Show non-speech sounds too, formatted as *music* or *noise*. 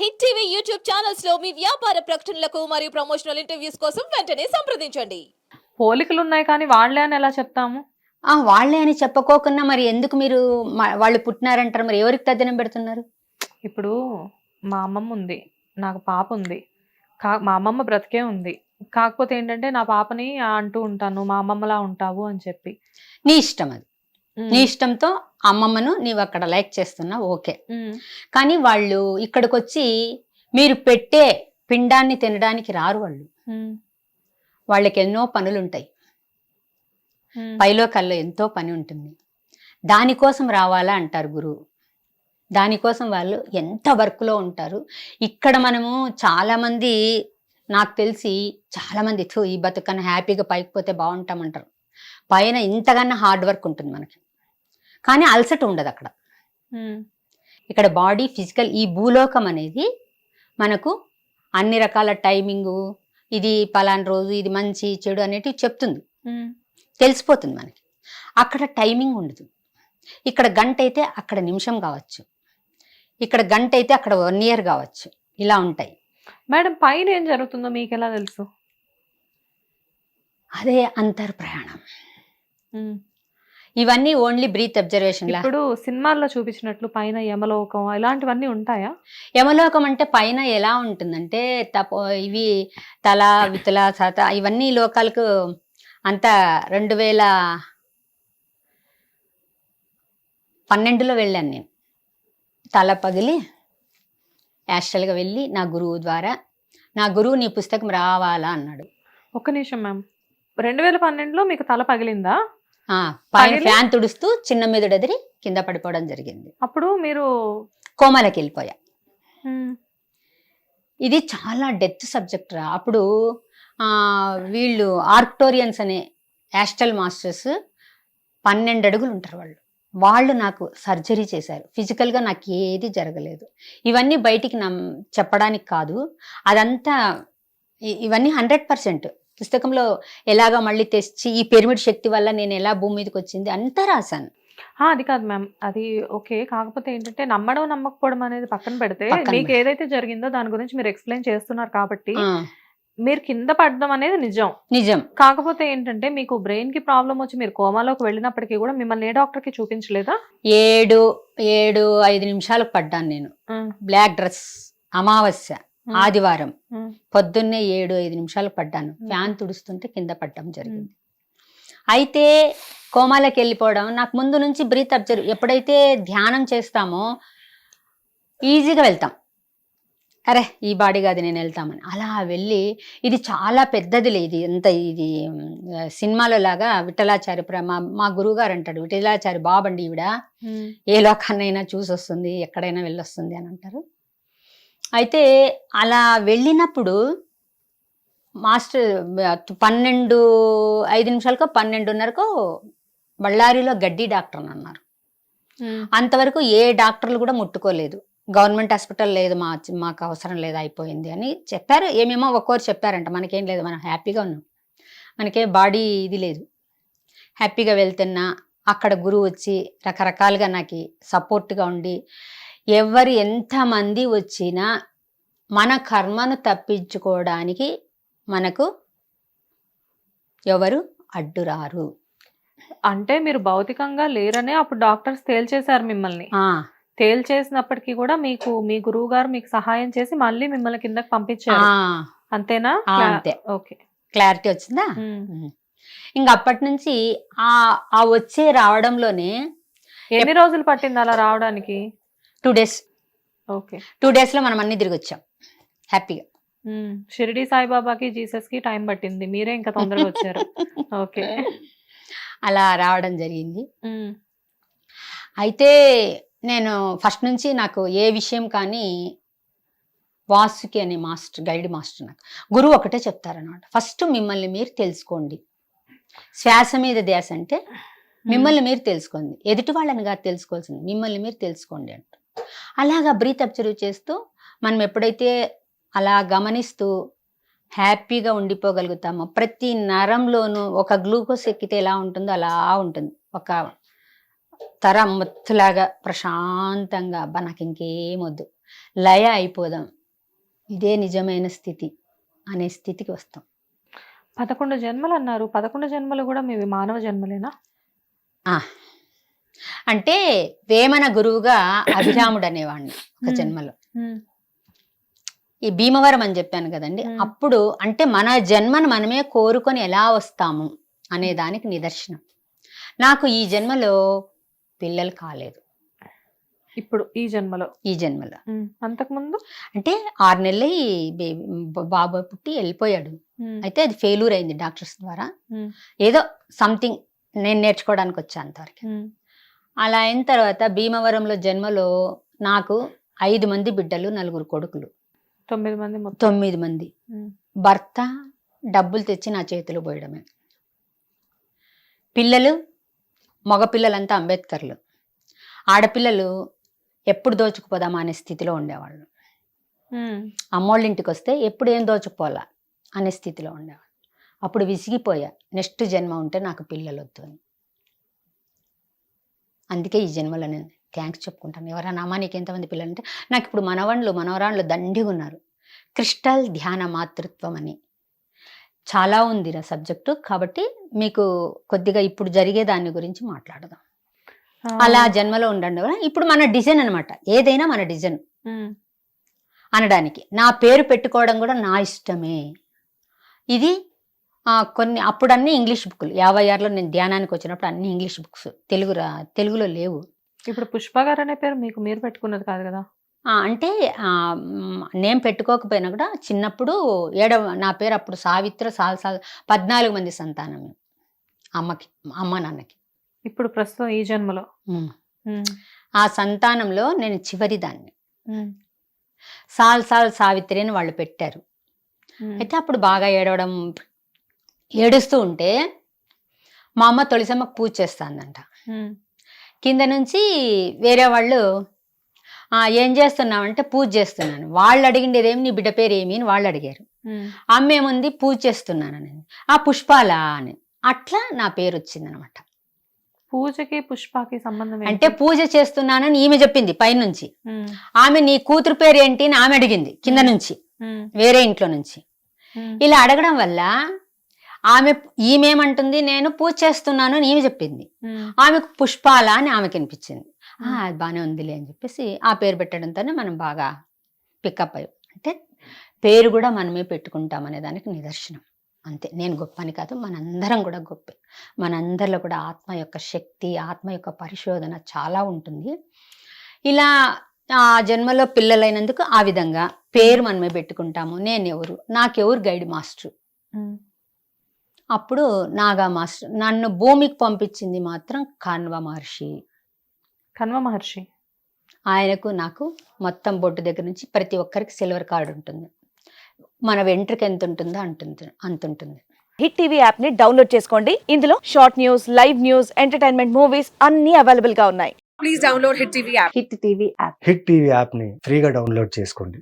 Hit TV YouTube ఛానల్స్లో మీ వ్యాపార ప్రకటనలకు మరియు ప్రమోషనల్ ఇంటర్వ్యూస్ కోసం వెంటనే సంప్రదించండి. పోలికలు ఉన్నాయి కానీ వాళ్ళే అని ఎలా చెప్తాము? ఆ వాళ్ళే అని చెప్పుకోకుండా మరి ఎందుకు మీరు మ- వాళ్ళు పుట్టినారంటారు? మరి ఎవరికి తద్దినం పెడుతున్నారు? ఇప్పుడు మా అమ్మమ్మ ఉంది నాకు పాప ఉంది. కా మా అమ్మమ్మ బ్రతికే ఉంది. కాకపోతే ఏంటంటే నా పాపని అంటూ ఉంటాను మా అమ్మమ్మలా ఉంటావు అని చెప్పి. నీ ఇష్టం అది. నీ ఇష్టంతో అమ్మమ్మను నీవు అక్కడ లైక్ చేస్తున్నావు ఓకే. కానీ వాళ్ళు ఇక్కడికి వచ్చి మీరు పెట్టే పిండాన్ని తినడానికి రారు వాళ్ళు. వాళ్ళకి ఎన్నో పనులు ఉంటాయి ఉమ్, పైలో కల్లో ఎంతో పని ఉంటుంది. దానికోసం రావాలా అంటారు గురువు దానికోసం వాళ్ళు ఎంత వర్క్లో ఉంటారు. ఇక్కడ మనము చాలామంది నాకు తెలిసి చాలామంది "థు, ఈ బతుకన్నా హ్యాపీగా పైకి పోతే బాగుంటామంటారు. పైన ఇంతకన్నా హార్డ్ వర్క్ ఉంటుంది మనకి. కానీ అలసట ఉండదు అక్కడ. ఇక్కడ బాడీ ఫిజికల్ ఈ భూలోకం అనేది మనకు అన్ని రకాల టైమింగు ఇది పలానా రోజు ఇది మంచి చెడు అనేటివి చెప్తుంది. తెలిసిపోతుంది మనకి. అక్కడ టైమింగ్ ఉండదు. ఇక్కడ గంట అయితే అక్కడ నిమిషం కావచ్చు. ఇక్కడ గంట అయితే అక్కడ వన్ ఇయర్ కావచ్చు. ఇలా ఉంటాయి. మేడం పైన ఏం జరుగుతుందో మీకు ఎలా తెలుసు? అదే అంతర్ ప్రయాణం ఇవన్నీ ఓన్లీ బ్రీత్ అబ్జర్వేషన్ ఇప్పుడు సినిమాల్లో చూపించినట్లు పైన యమలోకం ఇలాంటివన్నీ ఉంటాయా? యమలోకం అంటే పైన ఎలా ఉంటుందంటే తపో ఇవి తల వితుల సత ఇవన్నీ లోకాలకు అంతా రెండు వేల పన్నెండులో వెళ్ళాను నేను. తల పగిలి యాస్ట్రల్గా వెళ్ళి నా గురువు ద్వారా నా గురువు నీ పుస్తకం రావాలా అన్నాడు. ఒక్క నిమిషం మ్యామ్. రెండు వేల పన్నెండులో మీకు తల పగిలిందా? పైన? ఫ్యాన్ తుడుస్తూ చిన్న మెదడు ఎదిరి కింద పడిపోవడం జరిగింది. అప్పుడు మీరు కోమాలకి వెళ్ళిపోయా ఇది చాలా డెత్ సబ్జెక్ట్ రా. అప్పుడు ఆ, వీళ్ళు ఆర్క్టోరియన్స్ అనే యాస్టల్ మాస్టర్స్ పన్నెండు అడుగులు ఉంటారు వాళ్ళు. వాళ్ళు నాకు సర్జరీ చేశారు. ఫిజికల్గా నాకు ఏది జరగలేదు. ఇవన్నీ బయటికి నమ్ చెప్పడానికి కాదు. అదంతా ఇవన్నీ హండ్రెడ్ పర్సెంట్ పుస్తకంలో ఎలాగ మళ్ళీ తెచ్చి ఈ పిరమిడ్ శక్తి వల్ల నేను ఎలా భూమి మీదకి వచ్చింది అంతా రాశాను. ఆ, అది కాదు మ్యామ్. అది ఓకే. కాకపోతే ఏంటంటే నమ్మడం నమ్మకపోవడం అనేది పక్కన పెడితే మీకు. ఏదైతే జరిగిందో దాని గురించి మీరు ఎక్స్ప్లెయిన్ చేస్తున్నారు కాబట్టి మీరు కింద పడడం అనేది నిజం. నిజం. కాకపోతే ఏంటంటే మీకు బ్రెయిన్కి ప్రాబ్లం వచ్చి మీరు కోమాలోకి వెళ్ళినప్పటికీ కూడా మిమ్మల్ని ఏ డాక్టర్కి చూపించలేదా? ఏడు ఏడు ఐదు నిమిషాలకు పడ్డాను నేను. బ్లాక్ డ్రెస్ అమావాస్య. ఆదివారం. పొద్దున్నే ఏడు ఐదు నిమిషాలు పడ్డాను. ఫ్యాన్ తుడుస్తుంటే కింద పడ్డం జరిగింది. అయితే కోమాలకి వెళ్ళిపోవడం నాకు ముందు నుంచి బ్రీత్ అబ్జర్వ్ ఎప్పుడైతే ధ్యానం చేస్తామో ఈజీగా వెళ్తాం. అరే ఈ బాడీ కాదు నేను వెళ్తామని. అలా వెళ్ళి ఇది చాలా పెద్దదిలే ఇది ఎంత ఇది సినిమాలో లాగా విఠలాచారి ప్ర- మా మా గురువుగారు అంటాడు విఠలాచారి బాబండి ఈవిడ. ఏ లోకాన్నైనా చూసి వస్తుంది ఎక్కడైనా వెళ్ళొస్తుంది అని అంటారు. అయితే అలా వెళ్ళినప్పుడు మాస్టర్ పన్నెండు ఐదు నిమిషాలకో పన్నెండున్నరకో బళ్ళారిలో గడ్డి డాక్టర్ అని అన్నారు. అంతవరకు ఏ డాక్టర్లు కూడా ముట్టుకోలేదు. గవర్నమెంట్ హాస్పిటల్ లేదు మా మాకు అవసరం లేదు అయిపోయింది అని చెప్పారు. ఏమేమో ఒక్కోరు చెప్పారంట. మనకేం లేదు మనం హ్యాపీగా ఉన్నాం. మనకే బాడీ ఇది లేదు. హ్యాపీగా వెళ్తున్నా అక్కడ గురువు వచ్చి రకరకాలుగా నాకు సపోర్ట్గా ఉండి ఎవరు ఎంతమంది వచ్చినా మన కర్మను తప్పించుకోవడానికి మనకు ఎవరు అడ్డురారు. అంటే మీరు భౌతికంగా లేరనే అప్పుడు డాక్టర్స్ తేల్చేశారు మిమ్మల్ని. తేల్చేసినప్పటికీ కూడా మీకు మీ గురువు గారు మీకు సహాయం చేసి మళ్ళీ మిమ్మల్ని కిందకి పంపించారు. అంతేనా? అంతే. ఓకే. క్లారిటీ వచ్చిందా. ఇంక అప్పటి నుంచి ఆ ఆ వచ్చే రావడంలోనే ఎన్ని రోజులు పట్టింది అలా రావడానికి? Two days okay. టూ డేస్లో మనం అన్ని తిరిగి వచ్చాం. హ్యాపీగా షిరిడి సాయిబాబాకి జీసస్కి టైం పట్టింది. మీరే ఇంకా తొందరగా వచ్చారు. ఓకే. అలా రావడం జరిగింది. అయితే నేను ఫస్ట్ నుంచి నాకు ఏ విషయం కానీ వాసుకి అనే మాస్టర్ గైడ్ మాస్టర్ నాకు. గురువు ఒకటే చెప్తారనమాట ఫస్ట్ మిమ్మల్ని మీరు తెలుసుకోండి. శ్వాస మీద ధ్యాస అంటే మిమ్మల్ని మీరు తెలుసుకోండి. ఎదుటి వాళ్ళని కాదు తెలుసుకోవాల్సింది. మిమ్మల్ని మీరు తెలుసుకోండి అంట. అలాగా బ్రీత్ అబ్జర్వ్ చేస్తూ మనం ఎప్పుడైతే అలా గమనిస్తూ హ్యాపీగా ఉండిపోగలుగుతామో ప్రతి నరంలోనూ ఒక గ్లూకోజ్ ఎక్కితే ఎలా ఉంటుందో అలా ఉంటుంది. ఒక తర మొత్తులాగా ప్రశాంతంగా అబ్బా నాకు ఇంకేం వద్దు. లయ అయిపోదాం. ఇదే నిజమైన స్థితి అనే స్థితికి వస్తాం. పదకొండు జన్మలు అన్నారు. పదకొండు జన్మలు కూడా మీవి మానవ జన్మలేనా. అంటే వేమన గురువుగా *coughs* అభిరాముడు అనేవాడిని ఒక. జన్మలో. ఈ భీమవరం అని చెప్పాను కదండి. అప్పుడు అంటే మన జన్మను మనమే కోరుకొని ఎలా వస్తాము అనే దానికి నిదర్శనం. నాకు ఈ జన్మలో పిల్లలు కాలేదు. ఇప్పుడు ఈ జన్మలో? ఈ జన్మలో. అంతకుముందు? అంటే ఆరు నెలలు బేబీ పుట్టి వెళ్ళిపోయాడు. అయితే అది ఫెయిల్యూర్ అయింది డాక్టర్స్ ద్వారా. ఏదో సంథింగ్ నేను నేర్చుకోవడానికి వచ్చా అంతవరకు. అలా అయిన తర్వాత భీమవరంలో జన్మలో నాకు ఐదు మంది బిడ్డలు నలుగురు కొడుకులు. తొమ్మిది మంది తొమ్మిది మంది. భర్త డబ్బులు తెచ్చి నా చేతిలో పోయడమే. పిల్లలు మగ పిల్లలంతా అంబేద్కర్లు. ఆడపిల్లలు ఎప్పుడు దోచుకుపోదామా అనే స్థితిలో ఉండేవాళ్ళు. అమ్మోళ్ళ ఇంటికి వస్తే ఎప్పుడు ఏం దోచుకుపోలా అనే స్థితిలో ఉండేవాళ్ళు. అప్పుడు విసిగిపోయా. నెక్స్ట్ జన్మ ఉంటే నాకు పిల్లలు వద్దు అని. అందుకే ఈ జన్మలో నేను థ్యాంక్స్ చెప్పుకుంటాను. ఎవరైనా అమ్మా నీకు ఎంతమంది పిల్లలు అంటే నాకు ఇప్పుడు మనవళ్ళు మనవరాళ్ళు దండిగా ఉన్నారు. క్రిస్టల్ ధ్యాన మాతృత్వం అని. చాలా ఉంది రా సబ్జెక్టు. కాబట్టి మీకు కొద్దిగా ఇప్పుడు జరిగే దాని గురించి మాట్లాడదాం. అలా జన్మలో ఉండండి. ఇప్పుడు మన డిజైన్ అన్నమాట. ఏదైనా మన డిజైన్. అనడానికి. నా పేరు పెట్టుకోవడం కూడా నా ఇష్టమే. ఇది కొన్ని అప్పుడు అన్ని ఇంగ్లీష్ బుక్లు యాభై ఆరులో నేను ధ్యానానికి వచ్చినప్పుడు అన్ని ఇంగ్లీష్ బుక్స్. తెలుగు రా తెలుగులో లేవు. ఇప్పుడు పుష్ప గారు అనే పేరు మీకు మీరు పెట్టుకున్నది కాదు కదా? అంటే నేను పెట్టుకోకపోయినా కూడా చిన్నప్పుడు ఏడవ నా పేరు అప్పుడు సావిత్ర సాల్ సాల్ పద్నాలుగు మంది సంతానం. అమ్మకి అమ్మ నాన్నకి. ఇప్పుడు ప్రస్తుతం ఈ జన్మలో. ఆ సంతానంలో నేను చివరి దాన్ని. సాల్ సాల్ సావిత్రి అని వాళ్ళు పెట్టారు. అయితే అప్పుడు బాగా ఏడవడం ఏడుస్తూ ఉంటే మా అమ్మ తొలిసమ్మకు పూజ చేస్తాందంట. కింద నుంచి వేరే వాళ్ళు "ఆ, ఏం చేస్తున్నావంటే పూజ చేస్తున్నాను. వాళ్ళు అడిగిండేది ఏమి? నీ బిడ్డ పేరు ఏమి? అని వాళ్ళు అడిగారు. అమ్మ ఏముంది? పూజ చేస్తున్నాను నేను ఆ పుష్పాల అని. అట్లా నా పేరు వచ్చిందనమాట. పూజకి పుష్పకి సంబంధం? అంటే పూజ చేస్తున్నానని ఈమె చెప్పింది పైనుంచి. ఆమె నీ కూతురు పేరు ఏంటి అని ఆమె అడిగింది కింద నుంచి. వేరే ఇంట్లో నుంచి. ఇలా అడగడం వల్ల ఆమె ఈమెమంటుంది నేను పూజ చేస్తున్నాను అని ఈమె చెప్పింది. ఆమెకు పుష్పాల అని ఆమెకి అనిపించింది. "ఆ, అది బాగానే ఉందిలే అని చెప్పేసి ఆ పేరు పెట్టడంతోనే మనం బాగా పికప్ అయ్యాం. అంటే పేరు కూడా మనమే పెట్టుకుంటాం అనే దానికి నిదర్శనం. అంతే. నేను గొప్ప అని కాదు మనందరం కూడా గొప్ప. మనందరిలో కూడా ఆత్మ యొక్క శక్తి ఆత్మ యొక్క పరిశోధన చాలా ఉంటుంది. ఇలా ఆ జన్మలో పిల్లలైనందుకు ఆ విధంగా పేరు మనమే పెట్టుకుంటాము. నేను ఎవరు నాకెవరు గైడ్ మాస్టర్? అప్పుడు నాగా మాస్టర్ నన్ను భూమికి పంపించింది మాత్రం కాన్వ మహర్షి. కన్వ మహర్షి. ఆయనకు నాకు మొత్తం బొట్టు దగ్గర నుంచి ప్రతి ఒక్కరికి సిల్వర్ కార్డు ఉంటుంది. మన వెంట్రుక ఎంత ఉంటుందో అంటుంది అంత ఉంటుంది హిట్ టీవీ యాప్ని డౌన్లోడ్ చేసుకోండి. ఇందులో short news live news entertainment movies అన్ని అవైలబుల్గా ఉన్నాయి. హిట్ టీవీ యాప్ని ఫ్రీగా డౌన్లోడ్ చేసుకోండి.